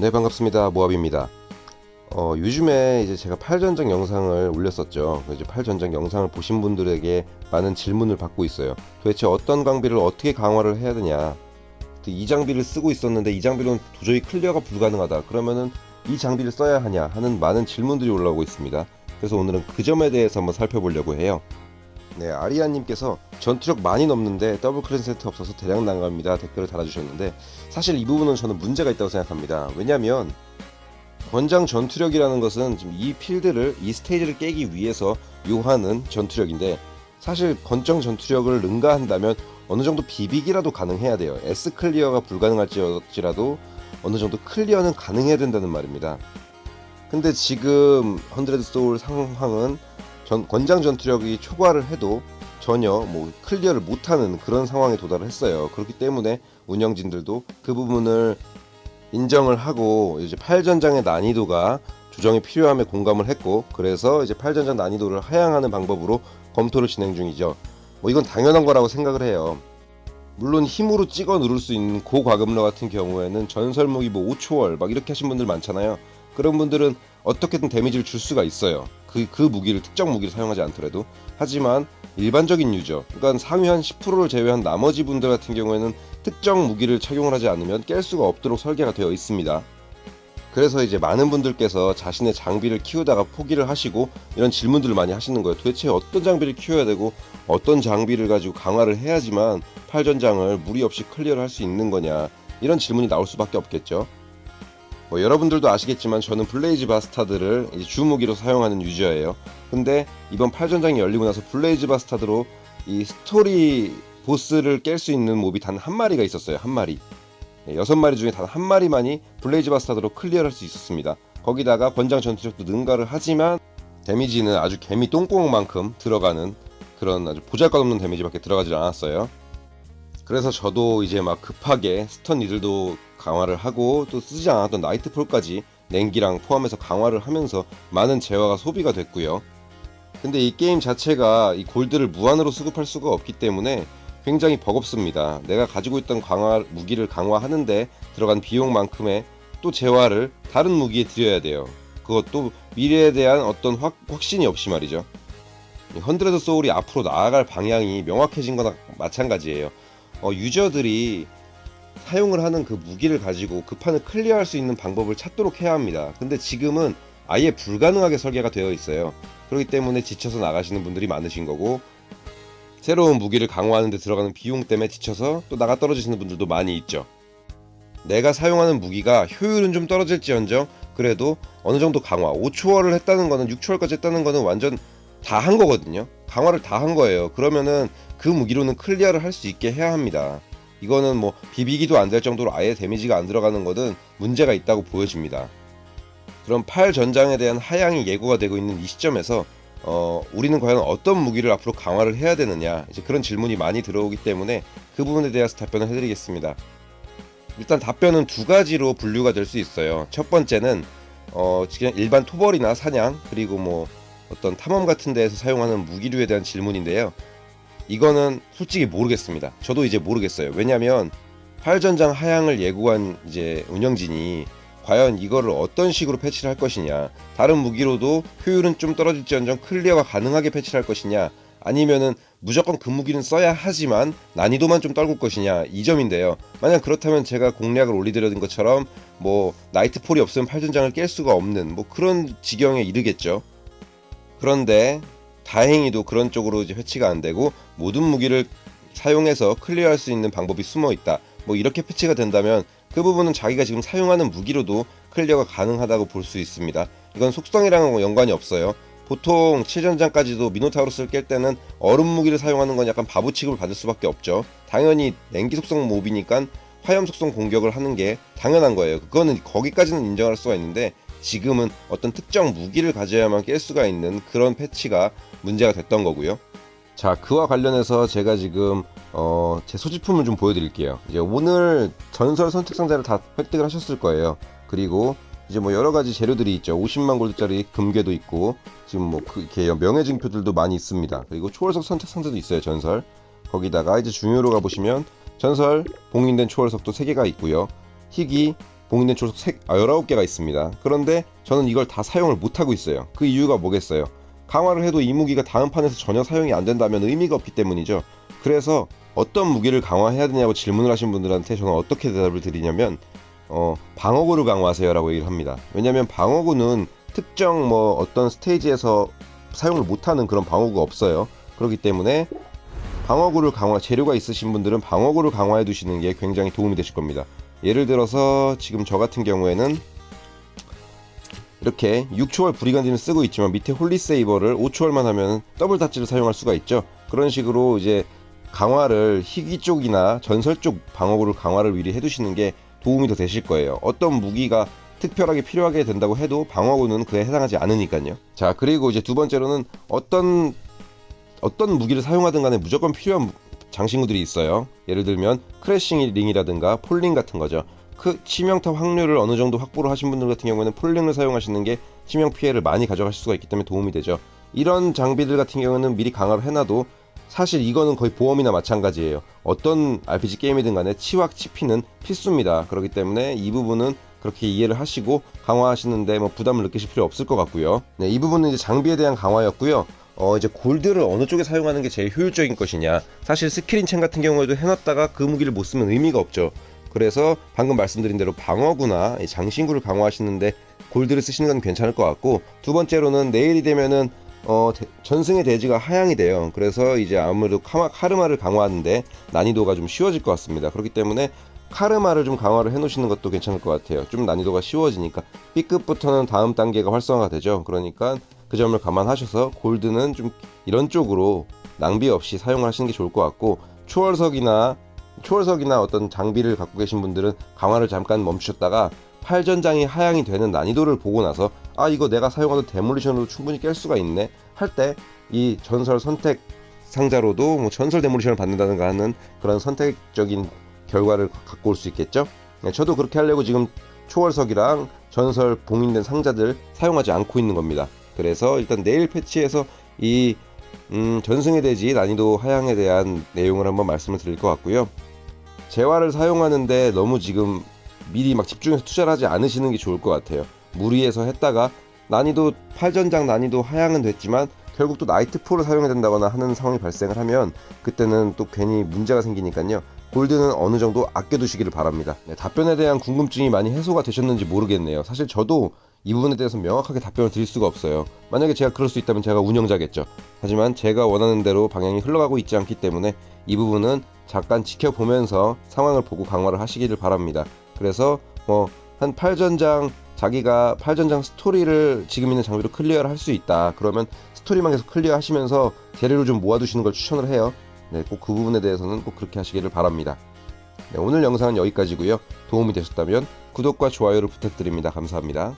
네 반갑습니다 모압입니다. 어, 요즘에 이제 제가 팔전장 영상을 올렸었죠. 이제 팔전장 영상을 보신 분들에게 많은 질문을 받고 있어요. 도대체 어떤 장비를 어떻게 강화를 해야 되냐? 이 장비를 쓰고 있었는데 이 장비로는 도저히 클리어가 불가능하다. 그러면은 이 장비를 써야 하냐 하는 많은 질문들이 올라오고 있습니다. 그래서 오늘은 그 점에 대해서 한번 살펴보려고 해요. 네, 아리아님께서 전투력 많이 넘는데 더블 클랜 세트 없어서 대량 난감합니다. 댓글을 달아주셨는데 사실 이 부분은 저는 문제가 있다고 생각합니다. 왜냐하면 권장 전투력이라는 것은 지금 이 필드를 이 스테이지를 깨기 위해서 요하는 전투력인데 사실 권장 전투력을 능가한다면 어느 정도 비비기라도 가능해야 돼요. S 클리어가 불가능할지라도 어느 정도 클리어는 가능해야 된다는 말입니다. 근데 지금 헌드레드 소울 상황은 전, 권장 전투력이 초과를 해도 전혀 뭐 클리어를 못하는 그런 상황에 도달을 했어요. 그렇기 때문에 운영진들도 그 부분을 인정을 하고 이제 8전장의 난이도가 조정이 필요함에 공감을 했고 그래서 이제 8전장 난이도를 하향하는 방법으로 검토를 진행 중이죠. 뭐 이건 당연한 거라고 생각을 해요. 물론 힘으로 찍어 누를 수 있는 고과금러 같은 경우에는 전설 무기 뭐 5초월 막 이렇게 하신 분들 많잖아요. 그런 분들은 어떻게든 데미지를 줄 수가 있어요. 그, 그 무기를 특정 무기를 사용하지 않더라도 하지만 일반적인 유저 그러니까 상위 한 10%를 제외한 나머지 분들 같은 경우에는 특정 무기를 착용을 하지 않으면 깰 수가 없도록 설계가 되어 있습니다. 그래서 이제 많은 분들께서 자신의 장비를 키우다가 포기를 하시고 이런 질문들을 많이 하시는 거예요. 도대체 어떤 장비를 키워야 되고 어떤 장비를 가지고 강화를 해야지만 팔전장을 무리 없이 클리어를 할 수 있는 거냐 이런 질문이 나올 수밖에 없겠죠. 뭐 여러분들도 아시겠지만 저는 블레이즈 바스타드를 주무기로 사용하는 유저예요. 근데 이번 8전장이 열리고 나서 블레이즈 바스타드로 이 스토리 보스를 깰 수 있는 몹이 단 한 마리가 있었어요. 한 마리. 네, 여섯 마리 중에 단 한 마리만이 블레이즈 바스타드로 클리어할 수 있었습니다. 거기다가 권장 전투력도 능가를 하지만 데미지는 아주 개미 똥구멍만큼 들어가는 그런 아주 보잘것없는 데미지밖에 들어가질 않았어요. 그래서 저도 이제 막 급하게 스턴 니들도 강화를 하고 또 쓰지 않았던 나이트폴까지 냉기랑 포함해서 강화를 하면서 많은 재화가 소비가 됐고요. 근데 이 게임 자체가 이 골드를 무한으로 수급할 수가 없기 때문에 굉장히 버겁습니다. 내가 가지고 있던 강화 무기를 강화하는데 들어간 비용만큼의 또 재화를 다른 무기에 들여야 돼요. 그것도 미래에 대한 어떤 확, 확신이 없이 말이죠. 헌드레드 소울이 앞으로 나아갈 방향이 명확해진 거나 마찬가지예요. 어, 유저들이 사용을 하는 그 무기를 가지고 그 판을 클리어할 수 있는 방법을 찾도록 해야 합니다. 근데 지금은 아예 불가능하게 설계가 되어 있어요. 그렇기 때문에 지쳐서 나가시는 분들이 많으신 거고 새로운 무기를 강화하는 데 들어가는 비용 때문에 지쳐서 또 나가 떨어지시는 분들도 많이 있죠. 내가 사용하는 무기가 효율은 좀 떨어질지언정 그래도 어느 정도 강화 5초월을 했다는 거는 6초월까지 했다는 거는 완전 다 한 거거든요. 강화를 다 한 거예요. 그러면은 그 무기로는 클리어를 할 수 있게 해야 합니다. 이거는 뭐 비비기도 안 될 정도로 아예 데미지가 안 들어가는 것은 문제가 있다고 보여집니다. 그럼 팔 전장에 대한 하향이 예고가 되고 있는 이 시점에서 어, 우리는 과연 어떤 무기를 앞으로 강화를 해야 되느냐 이제 그런 질문이 많이 들어오기 때문에 그 부분에 대해서 답변을 해드리겠습니다. 일단 답변은 두 가지로 분류가 될 수 있어요. 첫 번째는 어, 그냥 일반 토벌이나 사냥 그리고 뭐 어떤 탐험 같은 데에서 사용하는 무기류에 대한 질문인데요. 이거는 솔직히 모르겠습니다. 저도 이제 모르겠어요. 왜냐하면 팔전장 하향을 예고한 이제 운영진이 과연 이거를 어떤 식으로 패치를 할 것이냐 다른 무기로도 효율은 좀 떨어질지언정 클리어가 가능하게 패치를 할 것이냐 아니면은 무조건 그 무기는 써야 하지만 난이도만 좀 떨굴 것이냐 이 점인데요 만약 그렇다면 제가 공략을 올리드렸던 것처럼 뭐 나이트폴이 없으면 팔전장을 깰 수가 없는 뭐 그런 지경에 이르겠죠 그런데 다행히도 그런 쪽으로 이제 회치가 안 되고 모든 무기를 사용해서 클리어할 수 있는 방법이 숨어 있다. 뭐 이렇게 패치가 된다면 그 부분은 자기가 지금 사용하는 무기로도 클리어가 가능하다고 볼 수 있습니다. 이건 속성이랑은 연관이 없어요. 보통 7전장까지도 미노타우루스를 깰 때는 얼음 무기를 사용하는 건 약간 바보 취급을 받을 수밖에 없죠. 당연히 냉기 속성 몹이니까 화염 속성 공격을 하는 게 당연한 거예요. 그거는 거기까지는 인정할 수가 있는데 지금은 어떤 특정 무기를 가져야만 깰 수가 있는 그런 패치가 문제가 됐던 거고요. 자, 그와 관련해서 제가 지금 어, 제 소지품을 좀 보여드릴게요. 이제 오늘 전설 선택 상자를 다 획득을 하셨을 거예요. 그리고 이제 뭐 여러 가지 재료들이 있죠. 50만 골드짜리 금괴도 있고 지금 뭐 그렇게 명예 증표들도 많이 있습니다. 그리고 초월석 선택 상자도 있어요. 전설. 거기다가 이제 중요로 가 보시면 전설 봉인된 초월석도 3개가 있고요. 희귀 봉인된 초석 색, 아, 19개가 있습니다. 그런데 저는 이걸 다 사용을 못하고 있어요. 그 이유가 뭐겠어요? 강화를 해도 이 무기가 다음 판에서 전혀 사용이 안 된다면 의미가 없기 때문이죠. 그래서 어떤 무기를 강화해야 되냐고 질문을 하신 분들한테 저는 어떻게 대답을 드리냐면 어, 방어구를 강화하세요 라고 얘기를 합니다. 왜냐하면 방어구는 특정 뭐 어떤 스테이지에서 사용을 못하는 그런 방어구가 없어요. 그렇기 때문에 방어구를 강화 재료가 있으신 분들은 방어구를 강화해 두시는 게 굉장히 도움이 되실 겁니다. 예를 들어서 지금 저 같은 경우에는 이렇게 6초월 브리간딘을 쓰고 있지만 밑에 홀리세이버를 5초월만 하면 더블 다치를 사용할 수가 있죠. 그런 식으로 이제 강화를 희귀 쪽이나 전설 쪽 방어구를 강화를 미리 해두시는 게 도움이 더 되실 거예요. 어떤 무기가 특별하게 필요하게 된다고 해도 방어구는 그에 해당하지 않으니까요. 자 그리고 이제 두 번째로는 어떤 어떤 무기를 사용하든 간에 무조건 필요한 무- 장신구들이 있어요. 예를 들면 크래싱 링이라든가 폴링 같은 거죠. 그 치명타 확률을 어느 정도 확보를 하신 분들 같은 경우에는 폴링을 사용하시는 게 치명 피해를 많이 가져가실 수가 있기 때문에 도움이 되죠. 이런 장비들 같은 경우는 미리 강화를 해놔도 사실 이거는 거의 보험이나 마찬가지예요. 어떤 RPG 게임이든 간에 치확 치피는 필수입니다. 그렇기 때문에 이 부분은 그렇게 이해를 하시고 강화하시는데 뭐 부담을 느끼실 필요 없을 것 같고요. 네, 이 부분은 이제 장비에 대한 강화였고요. 어, 이제 골드를 어느 쪽에 사용하는 게 제일 효율적인 것이냐. 사실 스크린챔 같은 경우에도 해놨다가 그 무기를 못 쓰면 의미가 없죠. 그래서 방금 말씀드린 대로 방어구나 이 장신구를 강화하시는데 골드를 쓰시는 건 괜찮을 것 같고 두 번째로는 내일이 되면은 어, 대- 전승의 대지가 하향이 돼요. 그래서 이제 아무래도 카마, 카르마를 강화하는데 난이도가 좀 쉬워질 것 같습니다. 그렇기 때문에 카르마를 좀 강화를 해놓으시는 것도 괜찮을 것 같아요. 좀 난이도가 쉬워지니까 B급부터는 다음 단계가 활성화가 되죠. 그러니까 그 점을 감안하셔서 골드는 좀 이런 쪽으로 낭비 없이 사용하시는 게 좋을 것 같고 초월석이나 초월석이나 어떤 장비를 갖고 계신 분들은 강화를 잠깐 멈추셨다가 팔전장이 하향이 되는 난이도를 보고 나서 아 이거 내가 사용하던 데몰리션으로 충분히 깰 수가 있네 할 때 이 전설 선택 상자로도 뭐 전설 데몰리션을 받는다든가 하는 그런 선택적인 결과를 갖고 올 수 있겠죠. 네, 저도 그렇게 하려고 지금 초월석이랑 전설 봉인된 상자들 사용하지 않고 있는 겁니다. 그래서 일단 내일 패치에서 이 음, 전승의 대지 난이도 하향에 대한 내용을 한번 말씀을 드릴 것 같고요. 재화를 사용하는데 너무 지금 미리 막 집중해서 투자를 하지 않으시는 게 좋을 것 같아요. 무리해서 했다가 난이도 8전장 난이도 하향은 됐지만 결국 또 나이트 포를 사용해야 된다거나 하는 상황이 발생을 하면 그때는 또 괜히 문제가 생기니까요. 골드는 어느 정도 아껴두시기를 바랍니다. 네, 답변에 대한 궁금증이 많이 해소가 되셨는지 모르겠네요. 사실 저도 이 부분에 대해서 명확하게 답변을 드릴 수가 없어요. 만약에 제가 그럴 수 있다면 제가 운영자겠죠. 하지만 제가 원하는 대로 방향이 흘러가고 있지 않기 때문에 이 부분은 잠깐 지켜보면서 상황을 보고 강화를 하시기를 바랍니다. 그래서 뭐 한 8전장 자기가 8전장 스토리를 지금 있는 장비로 클리어를 할 수 있다. 그러면 스토리만 계속 클리어 하시면서 재료를 좀 모아두시는 걸 추천을 해요. 네, 꼭 그 부분에 대해서는 꼭 그렇게 하시기를 바랍니다. 네, 오늘 영상은 여기까지고요. 도움이 되셨다면 구독과 좋아요를 부탁드립니다. 감사합니다.